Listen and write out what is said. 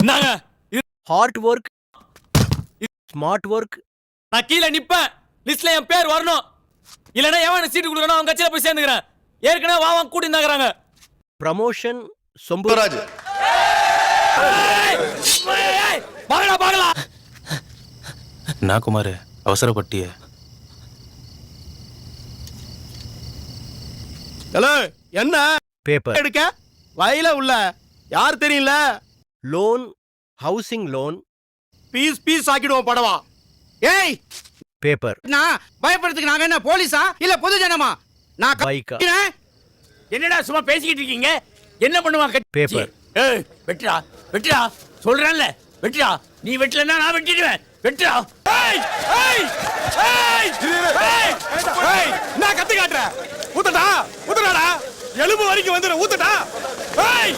நாங்க hard work smart work நான் கீழே நிப்பேன். லிஸ்ட்ல என் பேர் வரணும். இல்லைன்னா எவன் சீட்டு கொடுக்கணும் அவங்க கட்சியில போய் சேர்ந்துக்கிறேன். ஏற்கனவே வா வாங்க கூட்டி இருந்தாங்கிறாங்க ப்ரமோஷன் சொம்பு சுப்பராஜ். பாகலா பாகலா நான் குமார் அவசரப்பட்டிய. ஹலோ என்ன? பேப்பர் எடுக்க? வயல உள்ள. யார் தெரியல loan housing loan. Piece piece ஆக்கிடுவோம் படவா. ஏய்! பேப்பர். நான் பயப்படுறதுக்கு நாங்க என்ன போலீஸா? இல்ல பொது ஜனமா நான் பைக்கா. என்னடா சும்மா பேசிக்கிட்டு இருக்கீங்க? என்ன கட்சி? Paper. ஏய் வெட்டுடா வெட்டுடா. சொல்றேன்ல வெட்டுடா. நீ வெட்டலன்னா நான் வெட்டிடுவேன். வெட்டுடா. ஏய் ஏய் ஏய் ஏய் நான் கத்து காட்டுறேன் ஊத்தடா ஊத்தடாடா எலும்பு வரைக்கும் வந்துடும் ஊத்தடா ஏய்!